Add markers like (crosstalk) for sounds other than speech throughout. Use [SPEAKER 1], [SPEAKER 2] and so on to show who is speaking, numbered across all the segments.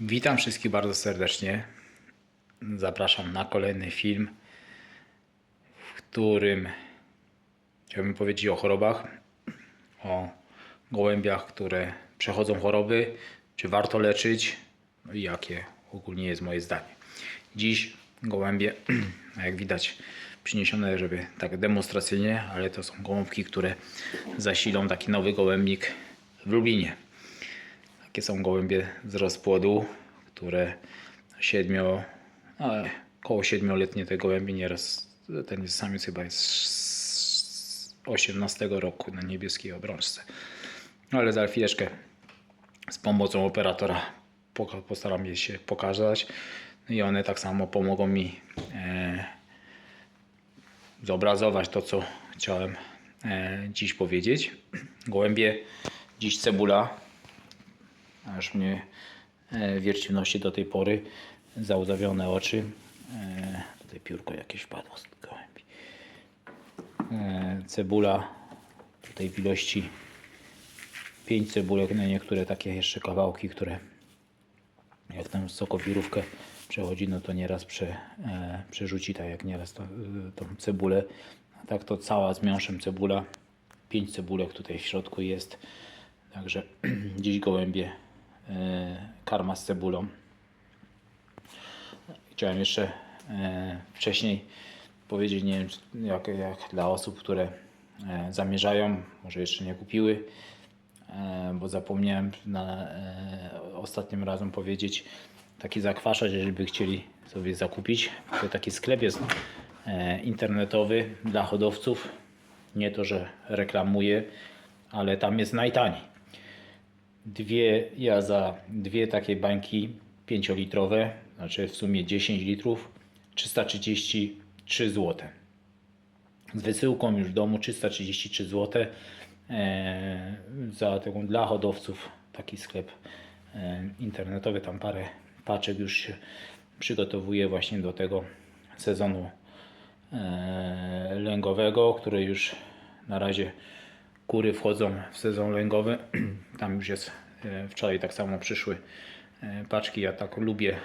[SPEAKER 1] Witam wszystkich bardzo serdecznie. Zapraszam na kolejny film, w którym chciałbym powiedzieć o chorobach, o gołębiach, które przechodzą choroby, czy warto leczyć, no i jakie ogólnie jest moje zdanie. Dziś gołębie, (clears throat) jak widać, przyniesione, żeby tak demonstracyjnie, ale to są gołąbki, które zasilą taki nowy gołębnik w Lublinie. Takie są gołębie z rozpłodu, które siedmio, ale koło siedmioletnie te gołębie nieraz, ten samiec chyba jest z 18 roku na niebieskiej obrączce. No ale za chwileczkę z pomocą operatora postaram się pokazać. No i one tak samo pomogą mi e, zobrazować to, co chciałem e, dziś powiedzieć. Gołębie, dziś cebula, aż mnie e, wierci w nosie do tej pory. Załzawione oczy. E, tutaj piórko jakieś wpadło z gołębi. E, cebula tutaj w ilości 5 cebulek, na niektóre takie jeszcze kawałki, które jak tam sokowirówkę przechodzi, no to nieraz prze, e, przerzuci, tak jak nieraz to, e, tą cebulę. Tak to cała z miąższem cebula. 5 cebulek tutaj w środku jest. Także (clears throat) dziś gołębie karma z cebulą. Chciałem jeszcze e, wcześniej powiedzieć, nie wiem, jak, jak dla osób, które e, zamierzają, może jeszcze nie kupiły, e, bo zapomniałem na e, ostatnim razem powiedzieć, taki zakwaszacz, jeżeli by chcieli sobie zakupić, to taki sklep jest e, internetowy dla hodowców. Nie to, że reklamuję, ale tam jest najtaniej. Dwie, ja za dwie takie bańki 5-litrowe, znaczy w sumie 10 litrów, 333 zł. Z wysyłką już w domu 333 zł. E, za taką dla hodowców taki sklep e, internetowy, tam parę paczek już się przygotowuje właśnie do tego sezonu e, lęgowego, który już na razie kury wchodzą w sezon lęgowy. (clears throat) Tam już jest, wczoraj tak samo przyszły e, paczki. Ja tak lubię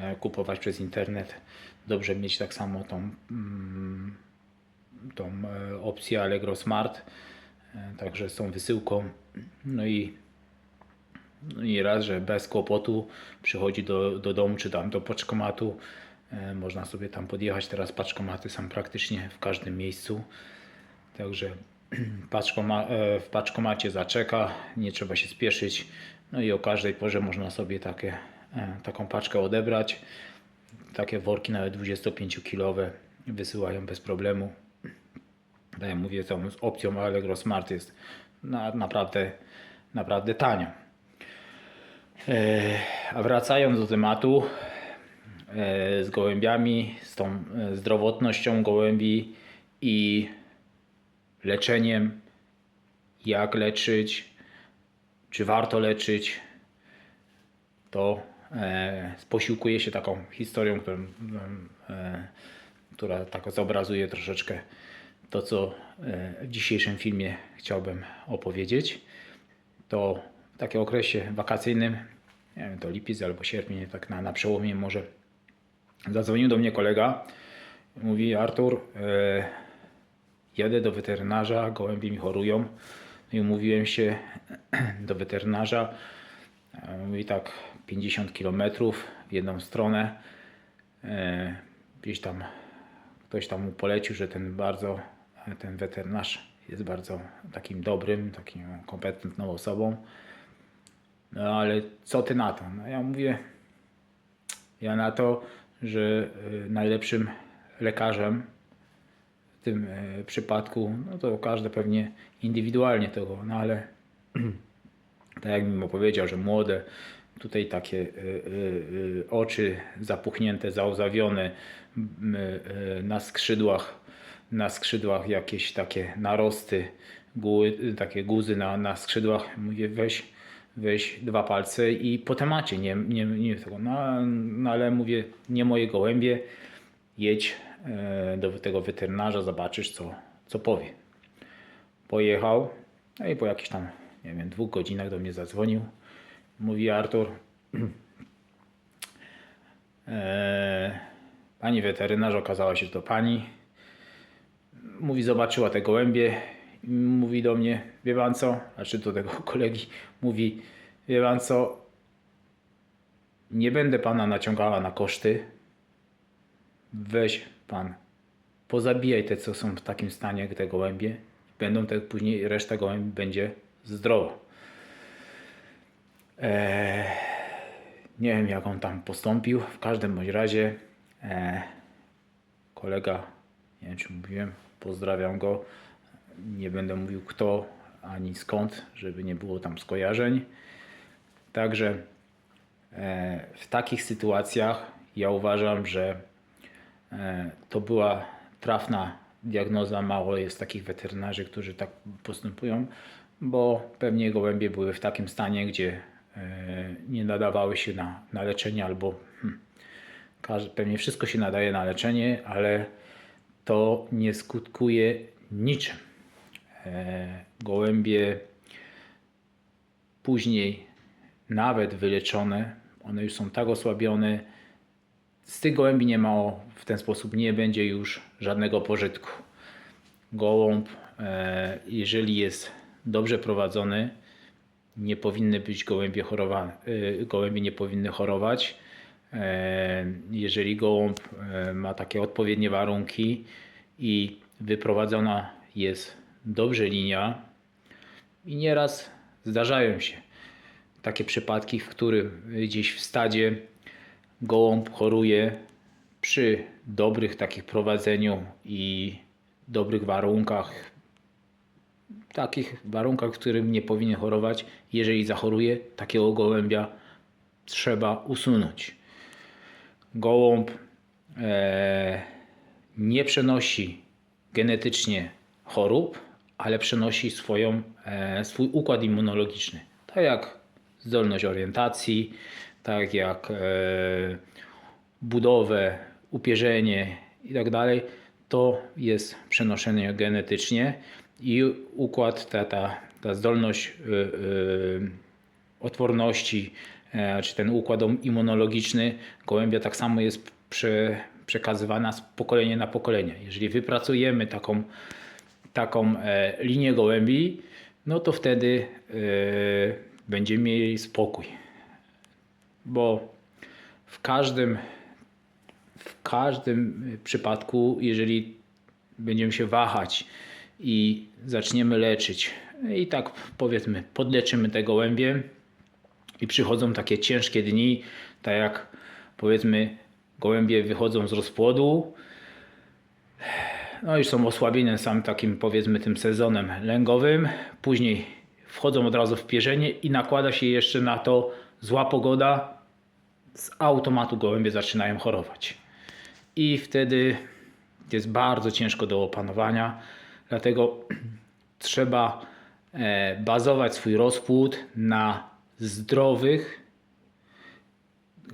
[SPEAKER 1] e, kupować przez internet. Dobrze mieć tak samo tą, mm, tą e, opcję Allegro Smart, e, także z tą wysyłką. No i no i raz, że bez kłopotu przychodzi do, do domu czy tam do paczkomatu. E, Można sobie tam podjechać. Teraz paczkomaty są praktycznie w każdym miejscu. Także e, (clears throat) w paczkomacie zaczeka, nie trzeba się spieszyć. No i o każdej porze można sobie takie, e, taką paczkę odebrać. Takie worki nawet 25-kilowe wysyłają bez problemu. Tak mówię, tą z opcją Allegro Smart jest na, naprawdę, naprawdę tanio. E, A wracając do tematu e, z gołębiami, z tą e, zdrowotnością gołębi i leczeniem, jak leczyć, czy warto leczyć, to e, posiłkuję się taką historią, którą, e, która tak zobrazuje troszeczkę to, co e, w dzisiejszym filmie chciałbym opowiedzieć. To w takim okresie wakacyjnym, nie wiem, to lipiec albo sierpień, tak na, na przełomie może, zadzwonił do mnie kolega. Mówi, Artur, e, jadę do weterynarza, gołębie mi chorują. I umówiłem się (clears throat) do weterynarza. E, Mówi tak 50 km w jedną stronę. E, Gdzieś tam ktoś tam mu polecił, że ten bardzo, ten weterynarz jest bardzo takim dobrym, takim kompetentną osobą. No ale co ty na to? No ja mówię, ja na to, że y, najlepszym lekarzem tym e, przypadku, no to każdy pewnie indywidualnie tego, no ale (clears throat) tak jak mi opowiedział, że młode, tutaj takie y, y, oczy zapuchnięte, załzawione, na skrzydłach, na skrzydłach jakieś takie narosty, guły, y, takie guzy na, na skrzydłach. Mówię, weź, weź dwa palce i po temacie, nie, nie, nie tego. No, no ale mówię, nie moje gołębie, jedź e, do tego weterynarza, zobaczysz co, co powie. Pojechał, no i po jakichś tam, nie wiem, dwóch godzinach do mnie zadzwonił. Mówi Artur, (clears throat) E, pani weterynarz okazała się to pani. Mówi, zobaczyła te gołębie mówi do mnie, wie pan co, znaczy do tego (laughs) kolegi, mówi, wie pan co, nie będę pana naciągała na koszty. Weź pan, pozabijaj te, co są w takim stanie, te gołębie. Będą te później, reszta gołębi będzie zdrowa. Eee, nie wiem, jak on tam postąpił. W każdym bądź razie e, kolega, nie wiem czy mówiłem, pozdrawiam go. Nie będę mówił kto ani skąd, żeby nie było tam skojarzeń. Także e, w takich sytuacjach ja uważam, że to była trafna diagnoza. Mało jest takich weterynarzy, którzy tak postępują, bo pewnie gołębie były w takim stanie, gdzie e, nie nadawały się na, na leczenie albo hmm, pewnie wszystko się nadaje na leczenie, ale to nie skutkuje niczym. E, Gołębie później nawet wyleczone, one już są tak osłabione, z tych gołębi nie ma o- w ten sposób nie będzie już żadnego pożytku. Gołąb, e, jeżeli jest dobrze prowadzony, nie powinny być gołębie chorowane, y, gołębie nie powinny chorować. E, Jeżeli gołąb e, ma takie odpowiednie warunki i wyprowadzona jest dobrze linia i nieraz zdarzają się takie przypadki, w których gdzieś w stadzie gołąb choruje przy dobrych takich prowadzeniu i dobrych warunkach, takich warunkach, w którym nie powinien chorować. Jeżeli zachoruje, takiego gołębia trzeba usunąć. Gołąb e, nie przenosi genetycznie chorób, ale przenosi swoją, e, swój układ immunologiczny. Tak jak zdolność orientacji, tak jak e, budowę, upierzenie i tak dalej, to jest przenoszenie genetycznie i układ, ta, ta, ta zdolność y, y, odporności, e, czy ten układ immunologiczny gołębia tak samo jest prze, przekazywana z pokolenia na pokolenie. Jeżeli wypracujemy taką, taką e, linię gołębi, no to wtedy e, będziemy mieli spokój. Bo w każdym, w każdym przypadku, jeżeli będziemy się wahać i zaczniemy leczyć, i tak powiedzmy, podleczymy te gołębie, i przychodzą takie ciężkie dni, tak jak powiedzmy gołębie wychodzą z rozpłodu, no już są osłabione sam takim powiedzmy tym sezonem lęgowym, później wchodzą od razu w pierzenie i nakłada się jeszcze na to zła pogoda, z automatu gołębie zaczynają chorować. I wtedy jest bardzo ciężko do opanowania, dlatego (clears throat) trzeba e, bazować swój rozpłód na zdrowych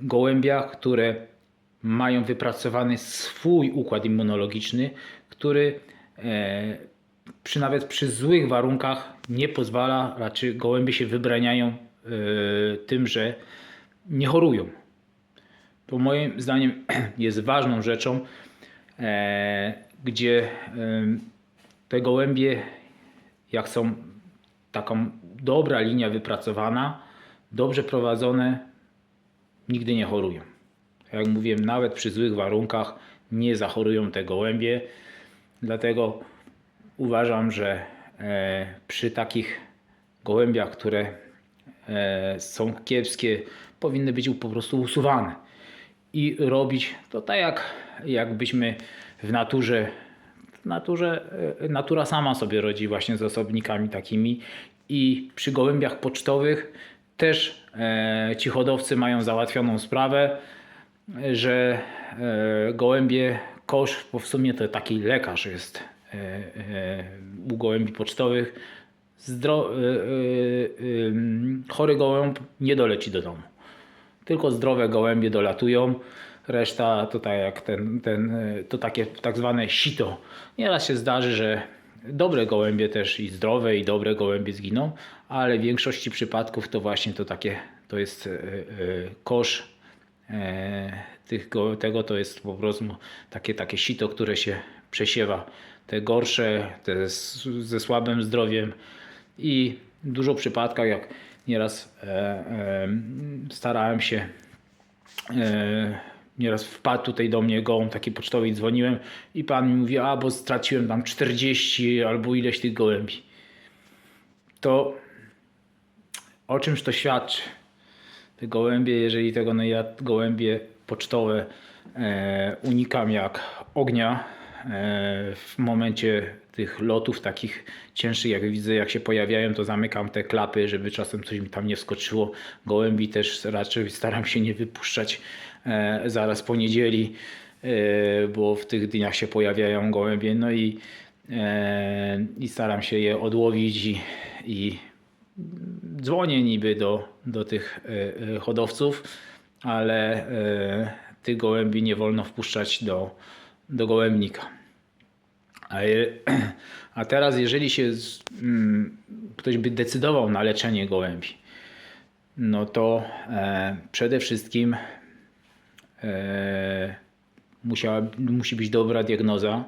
[SPEAKER 1] gołębiach, które mają wypracowany swój układ immunologiczny, który e, przy nawet przy złych warunkach nie pozwala, raczej gołębie się wybraniają e, tym, że nie chorują. To moim zdaniem (clears throat) jest ważną rzeczą, e, gdzie te gołębie, jak są taką dobra linia wypracowana, dobrze prowadzone, nigdy nie chorują. Tak Jak mówiłem, nawet przy złych warunkach nie zachorują te gołębie. Dlatego uważam, że e, przy takich gołębiach, które e, są kiepskie, powinny być po prostu usuwane i robić to tak jak jakbyśmy w naturze w naturze e, natura sama sobie rodzi właśnie z osobnikami takimi. I przy gołębiach pocztowych też e, ci hodowcy mają załatwioną sprawę, że e, gołębie kosz, bo w sumie to taki lekarz jest e, e, u gołębi pocztowych, zdro, e, e, e, chory gołąb nie doleci do domu tylko zdrowe gołębie dolatują. Reszta to tak jak ten, ten, e, to takie tak zwane sito. Nieraz się zdarzy, że dobre gołębie też i zdrowe i dobre gołębie zginą, ale w większości przypadków to właśnie to takie, to jest e, e, kosz tych, go- tego to jest po prostu takie, takie sito, które się przesiewa. Te gorsze, te ze słabym zdrowiem i dużo przypadkach, jak nieraz e, e, starałem się e, nieraz wpadł tutaj do mnie gołąb taki pocztowy i dzwoniłem i pan mi mówi, a bo straciłem tam 40 albo ileś tych gołębi. To o czymś to świadczy? Te gołębie, jeżeli tego no ja gołębie pocztowe e, unikam jak ognia w momencie tych lotów takich cięższych, jak widzę, jak się pojawiają, to zamykam te klapy, żeby czasem coś mi tam nie wskoczyło. Gołębi też raczej staram się nie wypuszczać e, zaraz po niedzieli, e, bo w tych dniach się pojawiają gołębie, no i, e, i staram się je odłowić i, i dzwonię niby do, do tych e, e, hodowców, ale e, tych gołębi nie wolno wpuszczać do, do gołębnika. A, (clears throat) a teraz, jeżeli się z, mm, ktoś by decydował na leczenie gołębi, no to e, przede wszystkim e, musiała, musi być dobra diagnoza.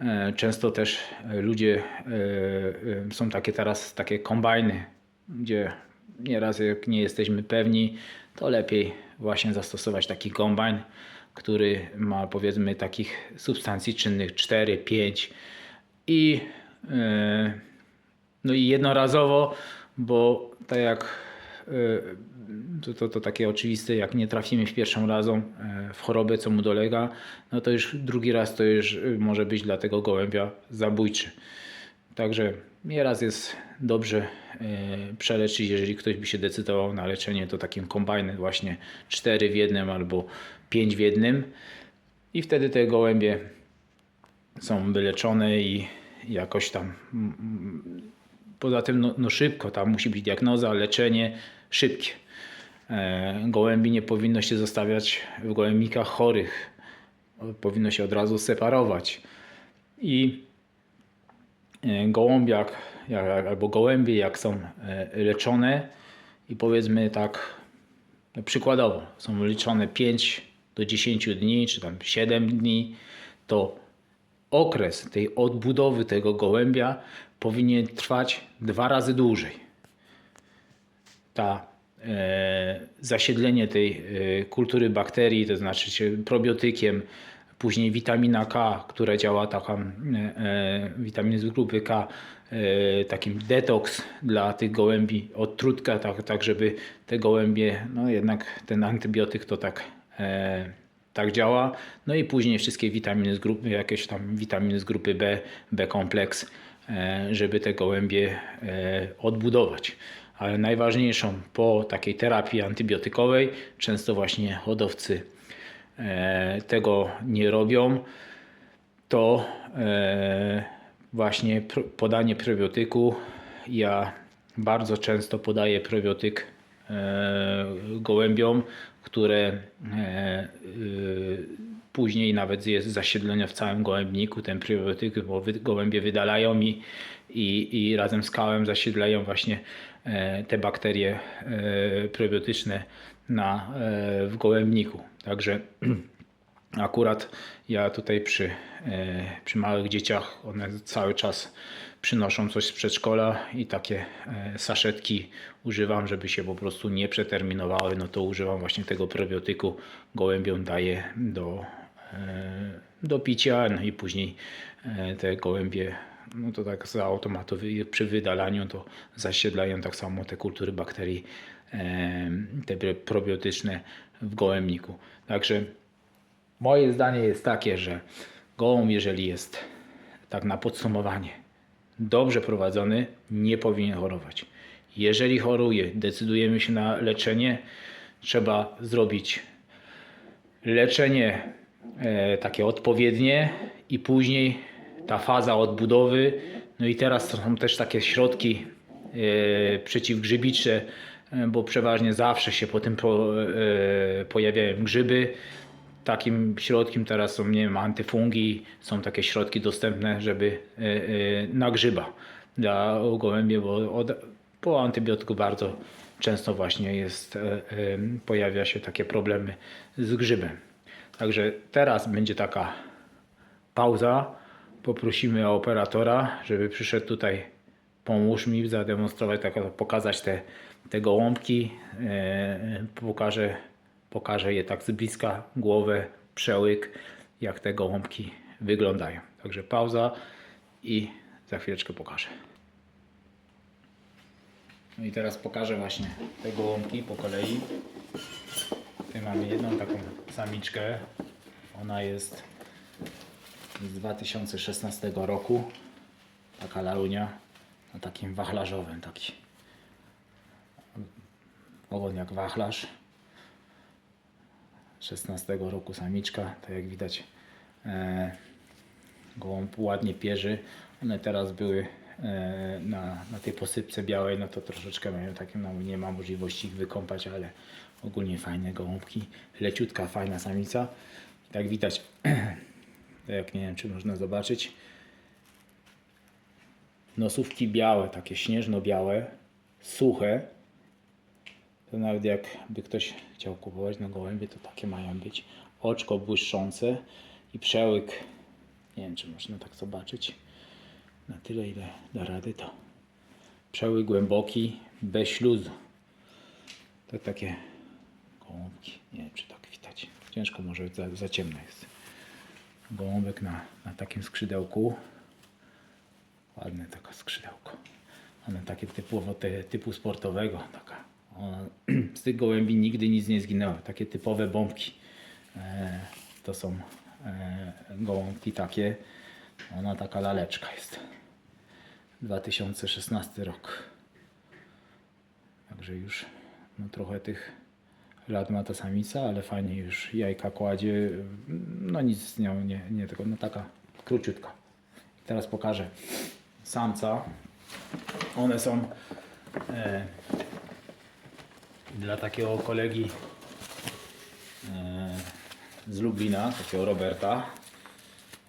[SPEAKER 1] E, Często też e, ludzie e, e, są takie teraz takie kombajny, gdzie nieraz jak nie jesteśmy pewni, to lepiej właśnie zastosować taki kombajn, który ma powiedzmy takich substancji czynnych 4, 5 i e, no i jednorazowo, bo tak jak e, to, to, to takie oczywiste, jak nie trafimy w pierwszą razą e, w chorobę, co mu dolega, no to już drugi raz to już może być dla tego gołębia zabójczy. Także nieraz jest dobrze przeleczyć, jeżeli ktoś by się decydował na leczenie, to takim kombajnem właśnie 4 w jednym albo 5 w jednym i wtedy te gołębie są wyleczone i jakoś tam Poza tym no, no szybko, tam musi być diagnoza, leczenie szybkie. E, Gołębi nie powinno się zostawiać w gołębnikach chorych. Powinno się od razu separować. I e, gołąbiak albo gołębie jak są e, leczone i powiedzmy tak no przykładowo są liczone 5 do 10 dni czy tam 7 dni, to okres tej odbudowy tego gołębia powinien trwać dwa razy dłużej. Ta e, zasiedlenie tej e, kultury bakterii, to znaczy probiotykiem, później witamina K, która działa taką e, e, z grupy K, e, takim detoks dla tych gołębi, odtrutka, tak, tak żeby te gołębie, no jednak ten antybiotyk to tak tak działa. No i później wszystkie witaminy z grupy, jakieś tam witaminy z grupy B, B kompleks, e, żeby te gołębie e, odbudować. Ale najważniejszą po takiej terapii antybiotykowej, często właśnie hodowcy e, tego nie robią, to e, właśnie podanie probiotyku. Ja bardzo często podaję probiotyk e, gołębiom, które e, y, później nawet jest zasiedlenie w całym gołębniku, ten probiotyk, bo gołębie wydalają i, i, i razem z kałem zasiedlają właśnie e, te bakterie e, probiotyczne na, e, w gołębniku. Także (clears throat) Akurat ja tutaj przy, e, przy małych dzieciach, one cały czas przynoszą coś z przedszkola i takie e, saszetki używam, żeby się po prostu nie przeterminowały, no to używam właśnie tego probiotyku, gołębiom daję do, e, do picia, no i później te gołębie, no to tak z automatu przy wydalaniu to zasiedlają. Tak samo te kultury bakterii, te probiotyczne w gołębniku. Także Moje zdanie jest takie, że gołąb, jeżeli jest tak na podsumowanie dobrze prowadzony, nie powinien chorować. Jeżeli choruje, decydujemy się na leczenie, trzeba zrobić leczenie e, takie odpowiednie i później ta faza odbudowy. No i teraz są też takie środki e, przeciwgrzybicze, e, bo przeważnie zawsze się po tym po, e, pojawiają grzyby. Takim środkiem teraz są, nie wiem, antyfungi, są takie środki dostępne, żeby e, e, na grzyba dla gołębie, bo od, po antybiotyku bardzo często właśnie jest, e, pojawia się takie problemy z grzybem. Także teraz będzie taka pauza. Poprosimy operatora, żeby przyszedł tutaj, pomóż mi zademonstrować, tak, pokazać te, te gołąbki. Pokażę, pokażę je tak z bliska, głowę, przełyk, jak te gołąbki wyglądają. Także pauza i za chwileczkę pokażę. No i teraz pokażę właśnie te gołąbki po kolei. Tutaj mamy jedną taką samiczkę. Ona jest z 2016 roku. Taka lalunia na takim wachlarzowym taki. Ogon jak wachlarz. 16 roku samiczka, tak jak widać e, gołąb ładnie pierzy. One teraz były e, na, na tej posypce białej, no to troszeczkę mają takie, no nie ma możliwości ich wykąpać, ale ogólnie fajne gołąbki. Leciutka, fajna samica. Tak widać, (clears throat) jak nie wiem czy można zobaczyć, nosówki białe, takie śnieżno-białe, suche. To nawet jakby ktoś chciał kupować na gołębie, to takie mają być. Oczko błyszczące i przełyk. Nie wiem, czy można tak zobaczyć. Na tyle, ile da rady, to przełyk głęboki, bez śluzu. To takie gołąbki. Nie wiem, czy tak widać. Ciężko, może za, za ciemno jest. Gołąbek na, na takim skrzydełku. Ładne taka skrzydełko. One takie typowo te, typu sportowego. Taka. (clears throat) Z tych gołębi nigdy nic nie zginęło. Takie typowe bombki. E, to są e, gołąbki takie. Ona taka laleczka jest. 2016 rok. Także już no, trochę tych lat ma ta samica, ale fajnie już jajka kładzie. No nic z nią nie, nie tylko, no taka króciutka. Teraz pokażę samca. One są e, dla takiego kolegi e, z Lublina, takiego Roberta.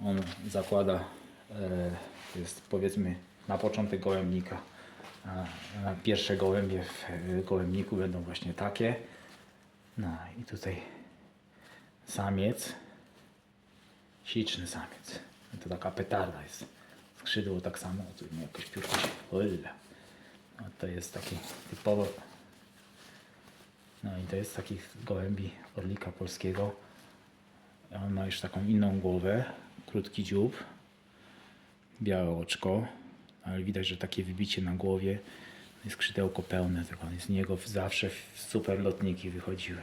[SPEAKER 1] On zakłada, e, jest powiedzmy na początek gołębnika. Pierwsze gołębie w e, gołębniku będą właśnie takie. No i tutaj samiec, śliczny samiec. No to taka petarda jest. Skrzydło tak samo, tu piórko to jest taki typowo. No i to jest taki gołębi orlika polskiego. On ma już taką inną głowę, krótki dziób, białe oczko, ale widać, że takie wybicie na głowie jest skrzydełko pełne, tylko z niego zawsze super lotniki wychodziły.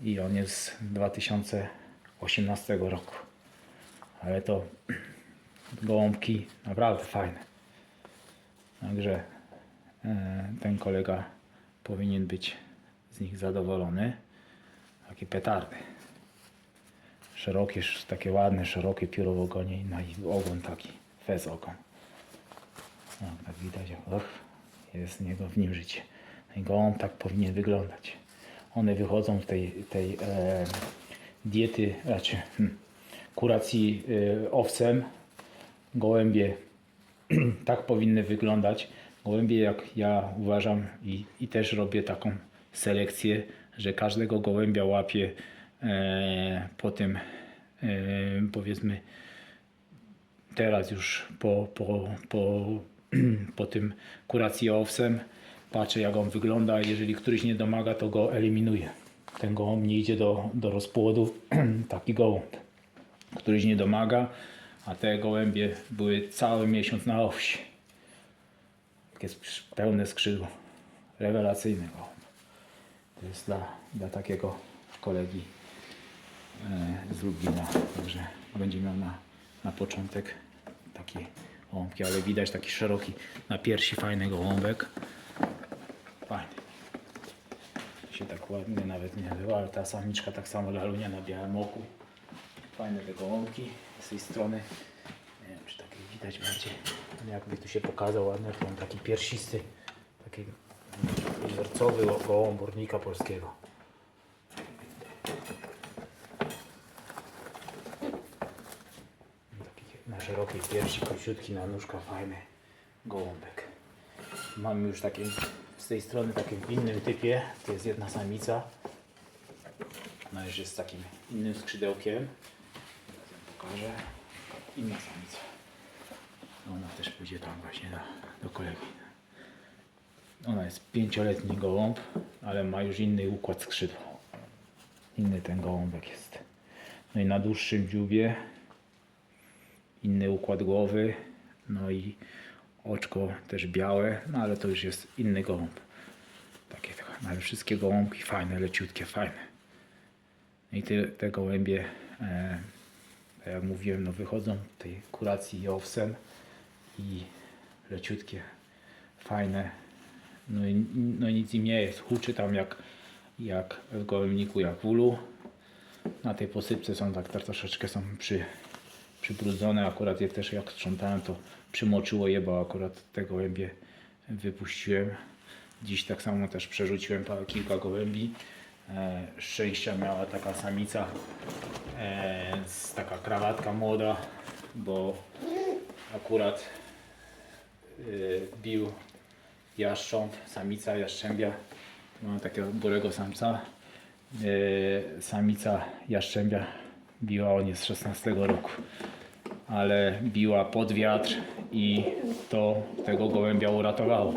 [SPEAKER 1] I on jest z 2018 roku. Ale to gołąbki naprawdę fajne. Także e, ten kolega powinien być z nich zadowolony. Takie petardy. Szerokie, sz- takie ładne, szerokie pióro w ogonie no i ogon taki, fez ogon. No, tak widać, och, jest z niego w nim życie. No I gołąb tak powinien wyglądać. One wychodzą w tej, tej e, diety, znaczy hmm, kuracji e, owcem. Gołębie (clears throat) tak powinny wyglądać. Gołębie, jak ja uważam i, i też robię taką selekcję, że każdego gołębia łapię e, po tym, e, powiedzmy, teraz już po, po, po, (clears throat) po tym kuracji owsem patrzę jak on wygląda. Jeżeli któryś nie domaga, to go eliminuję. Ten gołąb nie idzie do, do rozpłodu. (clears throat) Taki gołąb. Któryś nie domaga, a te gołębie były cały miesiąc na owsi. Skrz- pełne skrzydło. Rewelacyjny gołąb. To jest dla, dla takiego kolegi e, z Lublina. Także będzie miał na, na początek takie gołąbki, ale widać taki szeroki na piersi fajny gołąbek. Fajny. Się tak ładnie nawet nie była, ale ta samiczka tak samo lalunia na białym oku. Fajne te gołąbki z tej strony. Nie wiem czy tak widać bardziej. Jakby tu się pokazał ładnie, to on taki piersisty, taki wzorcowy gołąb ornika polskiego. Taki na szerokiej piersi, króciutki na nóżkach, fajny gołąbek. Mamy już takie z tej strony takim innym typie. To jest jedna samica. Ona już jest z takim innym skrzydełkiem. Pokażę. Inna samica. Ona też pójdzie tam właśnie do, do kolegi. Ona jest pięcioletni gołąb, ale ma już inny układ skrzydła. Inny ten gołąbek jest. No i na dłuższym dziubie inny układ głowy, no i oczko też białe, no ale to już jest inny gołąb. Takie, no ale wszystkie gołąbki fajne, leciutkie, fajne. I te, te gołębie, e, tak jak mówiłem, no wychodzą tej kuracji owsen i leciutkie, fajne. No i no nic im nie jest. Huczy tam jak, jak w gołębniku, jak w ulu. Na tej posypce są tak, troszeczkę są przy, przybrudzone. Akurat je też jak sprzątałem, to przymoczyło je, bo akurat te gołębie wypuściłem. Dziś tak samo też przerzuciłem kilka gołębi. E, szczęścia miała taka samica, e, z taka krawatka młoda, bo akurat y, bił jaszcząb, samica jaszczębia. Mam takiego burego samca. E, samica jaszczębia biła, on jest z 16 roku, ale biła pod wiatr i to tego gołębia uratowało.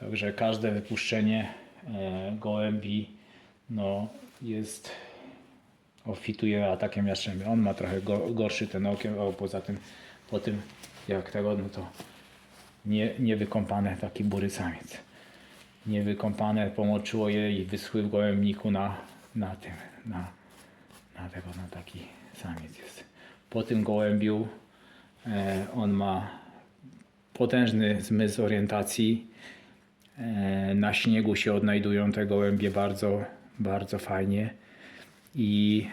[SPEAKER 1] Także każde wypuszczenie e, gołębi no, jest ofituje atakiem jaszczębia. On ma trochę go, gorszy ten okiem, a poza tym po tym jak tego, no to nie, niewykąpane taki bury samiec. Niewykąpane pomoczyło je i wyschły w gołębniku na, na tym, na, na tego, na taki samiec jest. Po tym gołębiu e, on ma potężny zmysł orientacji. E, na śniegu się odnajdują te gołębie bardzo, bardzo fajnie i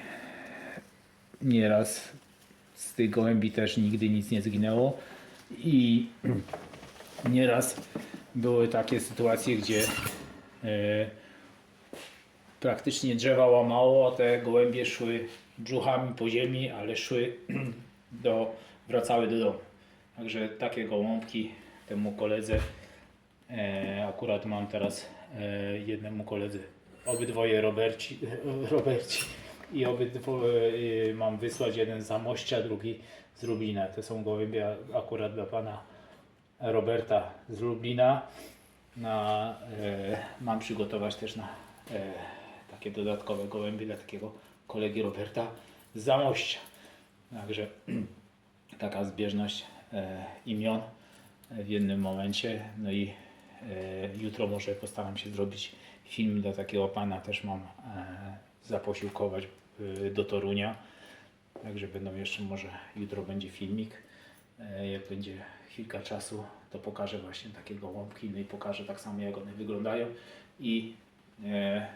[SPEAKER 1] nieraz z tych gołębi też nigdy nic nie zginęło i (clears throat) nieraz były takie sytuacje, gdzie e, praktycznie drzewa łamało, a te gołębie szły brzuchami po ziemi, ale szły (clears throat) do, wracały do domu. Także takie gołąbki temu koledze e, akurat mam teraz e, jednemu koledze obydwoje Roberci, (laughs) Roberci i obydwoje e, mam wysłać jeden z Zamościa, drugi z Lublina. To są gołębie akurat dla pana Roberta z Lublina. Na, e, mam przygotować też na e, takie dodatkowe gołębie dla takiego kolegi Roberta z Zamościa. Także (clears throat) taka zbieżność e, imion w jednym momencie. No i e, jutro może postaram się zrobić film dla takiego pana. Też mam e, zaposiłkować e, do Torunia. Także będą jeszcze może jutro będzie filmik. E, jak będzie chwilka czasu, to pokażę właśnie takie gołąbki, no i pokażę tak samo jak one wyglądają i e,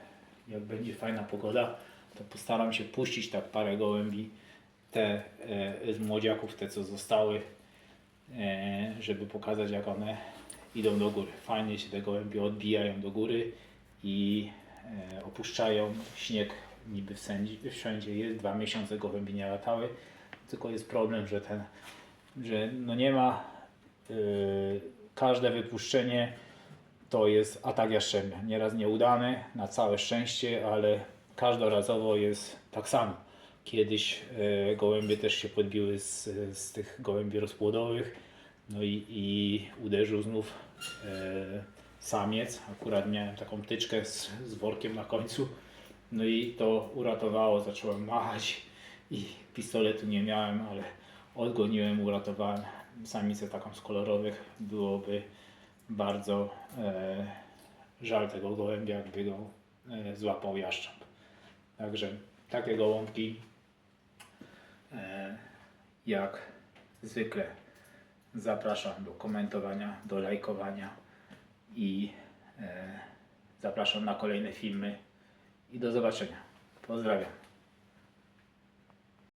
[SPEAKER 1] jak będzie fajna pogoda, to postaram się puścić tak parę gołębi, te e, z młodziaków, te co zostały, żeby pokazać jak one idą do góry. Fajnie się te gołębie odbijają do góry i opuszczają śnieg niby wszędzie, wszędzie jest, dwa miesiące gołębi nie latały, tylko jest problem, że ten, że no nie ma y, każde wypuszczenie to jest atak jaszczębia. Nieraz nieudany, na całe szczęście, ale każdorazowo jest tak samo. Kiedyś e, gołębie też się podbiły z, z tych gołębi rozpłodowych, no i, i uderzył znów e, samiec. Akurat miałem taką tyczkę z, z workiem na końcu, no i to uratowało. Zacząłem machać i pistoletu nie miałem, ale odgoniłem, uratowałem samicę taką z kolorowych. Byłoby bardzo e, żal tego gołębia, jakby go e, złapał jaszcząb. Także takie gołąbki e, jak zwykle zapraszam do komentowania, do lajkowania i e, zapraszam na kolejne filmy i do zobaczenia. Pozdrawiam.